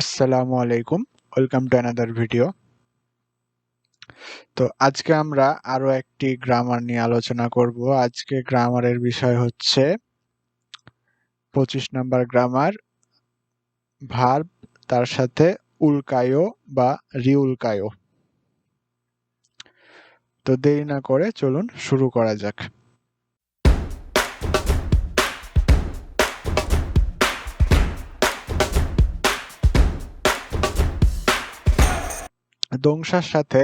আসসালামু আলাইকুম। Welcome to another video তো আজকে আমরা আরও একটি গ্রামার নিয়ে আলোচনা করব। আজকে গ্রামারের বিষয় হচ্ছে পঁচিশ নাম্বার গ্রামার ভার্ব তার সাথে উল্কায়ো বা রিউলকায়ো। তো দেরি না করে চলুন শুরু করা যাক। দংশার সাথে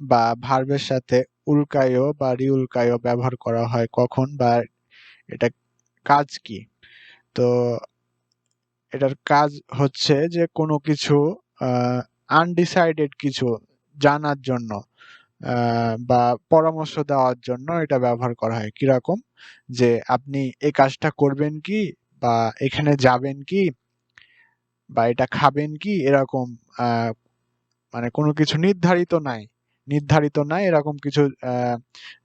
বা ভার্বের সাথে উল্কায়ো বা রিউলকায়ো ব্যবহার করা হয় কখন বা এটা কাজ কি? তো এটার কাজ হচ্ছে যে কোনো কিছু আনডিসাইডেড কিছু জানার জন্য বা পরামর্শ দেওয়ার জন্য এটা ব্যবহার করা হয়। কীরকম? যে আপনি এই কাজটা করবেন কি বা এখানে যাবেন কি বা এটা খাবেন কি? এরকম মানে কোনো কিছু নির্ধারিত নাই। নির্ধারিত নাই এরকম কিছু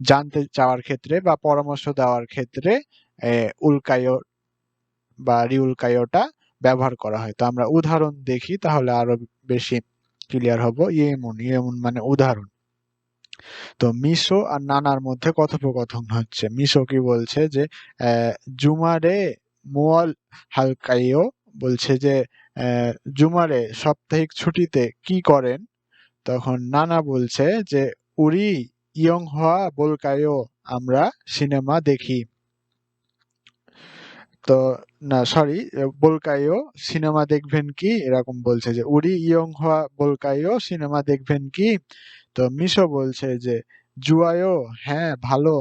জানতে চাওয়ার ক্ষেত্রে বা পরামর্শ দেওয়ার ক্ষেত্রে উল্কায়ো বা রিউলকায়োটা ব্যবহার করা হয়। তো আমরা উদাহরণ দেখি তাহলে আরও বেশি ক্লিয়ার হব। ইয়েমুন ইয়েমুন মানে উদাহরণ। তো মিশো আর নানার মধ্যে কথোপকথন হচ্ছে। মিশো কি বলছে যে জুমারে মোয়াল হালকাইও বলছে যে জুমারে সাপ্তাহিক ছুটিতে কি করেন? তখন নানা বলছে যে, উরি ইয়ং হওয়া বলকায়ও আমরা সিনেমা দেখি। তো, না সরি বলকাইও সিনেমা দেখবেন কি? এরকম বলছে যে, উরি ইয়ং হওয়া বলকাইও সিনেমা দেখবেন কি? তো মিশো বলছে যে জুয়ায়ও হ্যাঁ ভালো।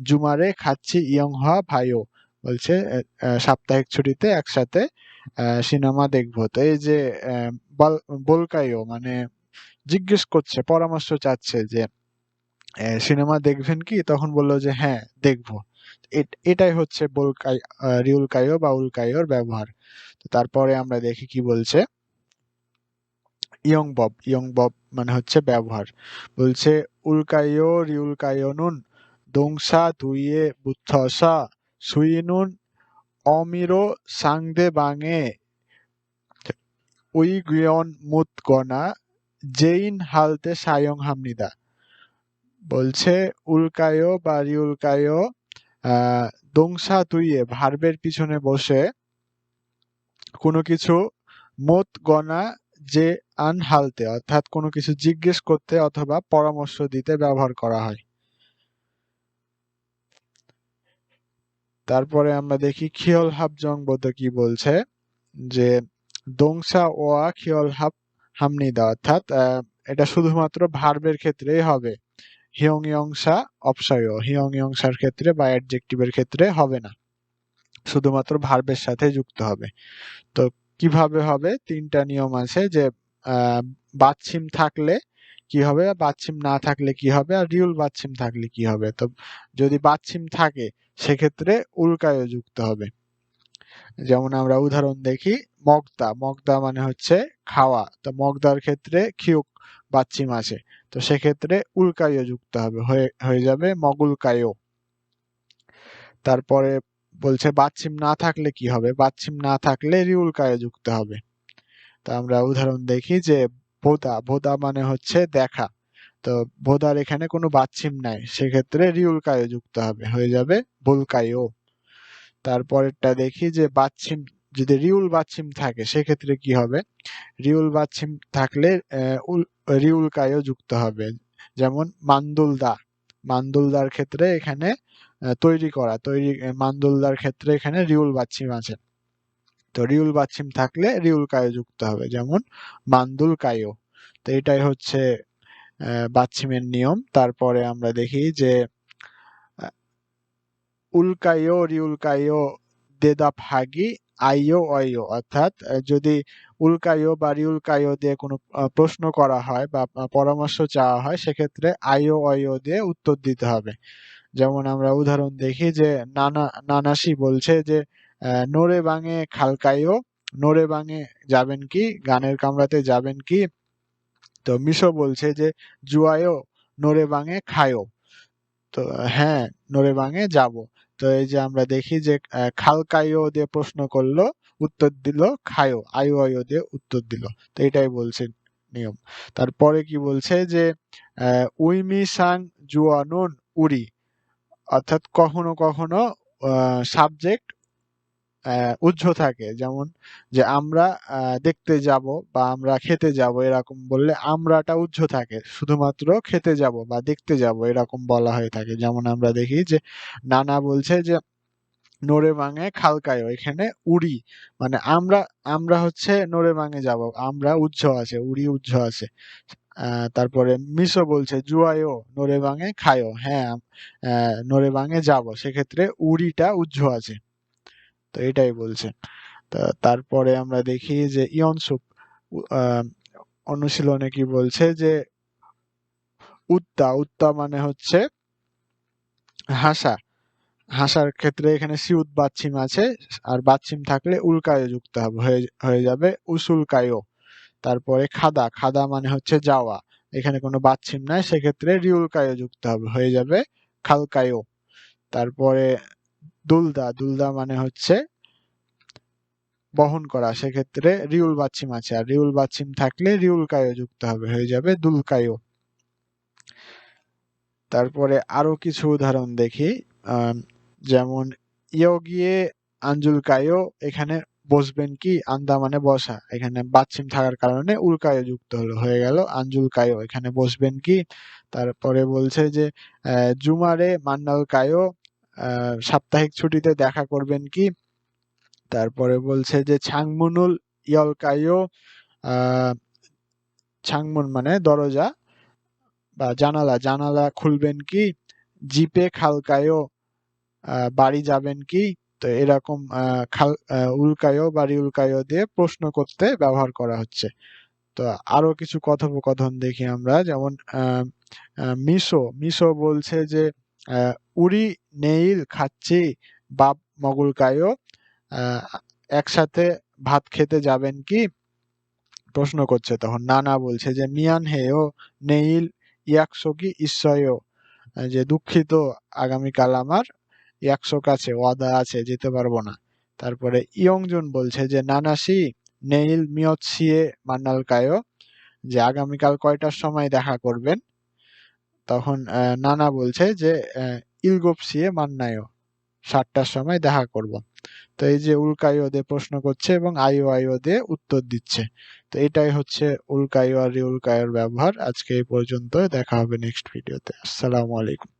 জুমারে খাচ্ছি ইয়ং হওয়া ভাইও। বলছে সাপ্তাহিক ছুটিতে একসাথে সিনেমা দেখব। তো এই যে বল- বলকাইও মানে জিজ্ঞেস করছে, পরামর্শ চাচ্ছে যে সিনেমা দেখবেন কি? তখন বলল যে হ্যাঁ দেখব। এট- এটাই হচ্ছে বলকাই রিউলকাইও বা উল্কাইওর ব্যবহার। তো তারপরে আমরা দেখি কি বলছে। ইয়ং বব ইয়ং বব মানে হচ্ছে ব্যবহার। বলছে, উল্কাইও রিউলকাইওনুন দংসা দুইয়ে বুথসা সুইনুন অমিরো সাংদে বাঙে। উইগুয়ন মুত গনা, জেইন হালতে সায়ং হামনিদা। বলছে, উল্কায়ো বা রিউলকায়ো আহ, দংসা তুইয়ে, ভার্বের পিছনে বসে। কোনো কিছু মত গনা, যে আনহালতে অর্থাৎ কোনো কিছু জিজ্ঞেস করতে অথবা পরামর্শ দিতে ব্যবহার করা হয়। তারপরে আমরা দেখি খিয়ল হাব জংবদ কি বলছে, যে দংসা ওয়া খিয়ল হাব হামনিদা অর্থাৎ এটা শুধুমাত্র ভার্বের ক্ষেত্রেই হবে। হিয়ং ইয়ংসা অপসয়, হিয়ং ইয়ংসার ক্ষেত্রে বা অ্যাডজেক্টিভের ক্ষেত্রে হবে না। শুধুমাত্র ভার্বের সাথে যুক্ত হবে। তো কীভাবে হবে? তিনটা নিয়ম আছে যে বাচ্ছিম থাকলে কি হবে? বাচ্ছিম না থাকলে কি হবে? আর রিউল বাচ্ছিম থাকলে কি হবে? তো যদি বাচ্ছিম থাকে, সেক্ষেত্রে উল্কায় যুক্ত হবে। যেমন আমরা উদাহরণ দেখি, মগদা। মগদা মানে হচ্ছে খাওয়া। তো মগদার ক্ষেত্রে খিউক বাচ্ছিম আছে তো সেক্ষেত্রে উল্কায় যুক্ত হবে, হয়ে যাবে মগুলকায় তারপরে বলছে বাচ্ছিম না থাকলে কি হবে? বাচ্ছিম না থাকলে রিউলকায় যুক্ত হবে। তো আমরা উদাহরণ দেখি যে ভোদা ভোদা মানে হচ্ছে দেখা। তো ভোদার এখানে কোনো বাচ্ছিম নাই সেক্ষেত্রে রিউলকায় যুক্ত হবে হয়ে যাবে বুলকায়ও। তারপরেরটা দেখি যে বাচ্ছিম যদি রিউল বাচ্ছিম থাকে সেক্ষেত্রে কি হবে? রিউল বাচ্ছিম থাকলে আহ, উল- রিউলকায়ও যুক্ত হবে। যেমন মান্দুলদা মান্দুলদার ক্ষেত্রে এখানে তৈরি করা তৈরি মান্দুলদার ক্ষেত্রে এখানে রিউল বাচ্ছিম আছে। তো রিউল বাচ্ছিম থাকলে রিউল কায়ো যুক্ত হবে, যেমন মান্দুল কায়ো। তো এটাই হচ্ছে বাচ্ছিমের নিয়ম। তারপরে আমরা দেখি যে উল্কায়ো রিউলকায়ো দেদা ভাগি আইও অয়ো অর্থাৎ যদি উল্কায়ো বা রিউলকায়ো দিয়ে কোনো প্রশ্ন করা হয় বা পরামর্শ চাওয়া হয়, সেক্ষেত্রে আইও অয়ো দিয়ে উত্তর দিতে হবে। যেমন আমরা উদাহরণ দেখি যে, নানা নানাসি বলছে যে নোরে বাঙে খালকাইও নোরে বাঙে যাবেন কি, গানের কামরাতে যাবেন কি? তো মিশো বলছে যে জুয়ায়ও নোরে বাঙে খায়ও তো হ্যাঁ নোরে বাঙে যাব। তো এই যে আমরা দেখি যে খালকাইও দিয়ে প্রশ্ন করল, উত্তর দিল খায়ো, আয়ু আয়ু দিয়ে উত্তর দিল। তো এটাই বলছে নিয়ম। তারপরে কি বলছে যে উইমি সাং জুয়ানুন উরি। অর্থাৎ কখনো কখনো সাবজেক্ট উজ্জ্ব থাকে। যেমন যে আমরা দেখতে যাব বা আমরা খেতে যাব এরকম বললে আমরাটা উজ্জ্ব থাকে। শুধুমাত্র খেতে যাব বা দেখতে যাব এরকম বলা হয়ে থাকে। যেমন আমরা দেখি যে নানা বলছে যে, নড়ে ভাঙে খালকায় এখানে উড়ি। মানে আমরা আমরা হচ্ছে নড়ে ভাঙে যাব। আমরা উজ্জ্ব আছে, উড়ি উজ্জ্ব আছে। তারপরে মিশো বলছে জুয়ায়ও নড়ে ভাঙে খায়ও হ্যাঁ নড়ে ভাঙে যাব। সেক্ষেত্রে উড়িটা উজ্জ্ব আছে। তো এটাই বলছে তা তারপরে আমরা দেখি যে ইয়নসুপ আহ, অনুশীলনে কি বলছে যে উত্তা উত্তা মানে হচ্ছে হাসা। হাসার ক্ষেত্রে এখানে সিউত বাচ্ছিম আছে আর বাচ্ছিম থাকলে উল্কায় যুক্ত হবে হয়ে হয়ে যাবে উসুলকায়ও। তারপরে খাদা খাদা মানে হচ্ছে যাওয়া। এখানে কোনো বাচ্ছিম নাই সেক্ষেত্রে রিউলকায় যুক্ত হবে হয়ে যাবে খালকায়ও। তারপরে দুলদা দুলদা মানে হচ্ছে বহন করা। সেক্ষেত্রে রিউল বাচ্ছিম আছে আর রিউল বাচ্ছিম থাকলে রিউলকায়ও যুক্ত হবে হয়ে যাবে দুলকায়ো তারপরে আরও কিছু উদাহরণ দেখি যেমন ইয়োগিয়ে আঞ্জুলকায়ও এখানে বসবেন কি? আন্দা মানে বসা। এখানে বাচ্ছিম থাকার কারণে উল্কায় যুক্ত হলো হয়ে গেল আঞ্জুলকায়ও এখানে বসবেন কি? তারপরে বলছে যে জুমারে মান্নাল আহ, সাপ্তাহিক ছুটিতে দেখা করবেন কি? তারপরে বলছে যে ছাংমুনুল ইয়লকায়ও আহ ছাংমুন মানে দরজা বা জানালা জানালা খুলবেন কি? জিপে খালকায়ও বাড়ি যাবেন কি? তো এরকম খাল উল্কায়ও বাড়ি উল্কায়ও দিয়ে প্রশ্ন করতে ব্যবহার করা হচ্ছে। তো আরও কিছু কথোপকথন দেখি আমরা, যেমন মিশো মিশো বলছে যে উড়ি, নেইল, খাচ্ছি, বাপ মগুলকায়ও একসাথে ভাত খেতে যাবেন কি? প্রশ্ন করছে তখন। নানা বলছে যে মিয়ান হেও নেইল, ইয়াকসোকি, ইসয়ও যে দুঃখিত আগামীকাল আমার ইয়াকশোক আছে, ওয়াদা আছে, যেতে পারব না। তারপরে ইয়ংজুন বলছে যে নানাসি নেইল, মিয়ৎসিয়ে মান্নাল কায়ো যে আগামীকাল কয়টার সময় দেখা করবেন? তখন নানা বলছে যে ইলগোপসিয়ে মান্নায়ও সাতটার সময় দেখা করব। তো এই যে উল্কাইও দিয়ে প্রশ্ন করছে এবং আইও আইও দিয়ে উত্তর দিচ্ছে। তো এটাই হচ্ছে উল্কাইও আর রিউলকায়োর ব্যবহার। আজকে এই পর্যন্ত দেখা হবে নেক্সট ভিডিওতে আসসালামু আলাইকুম।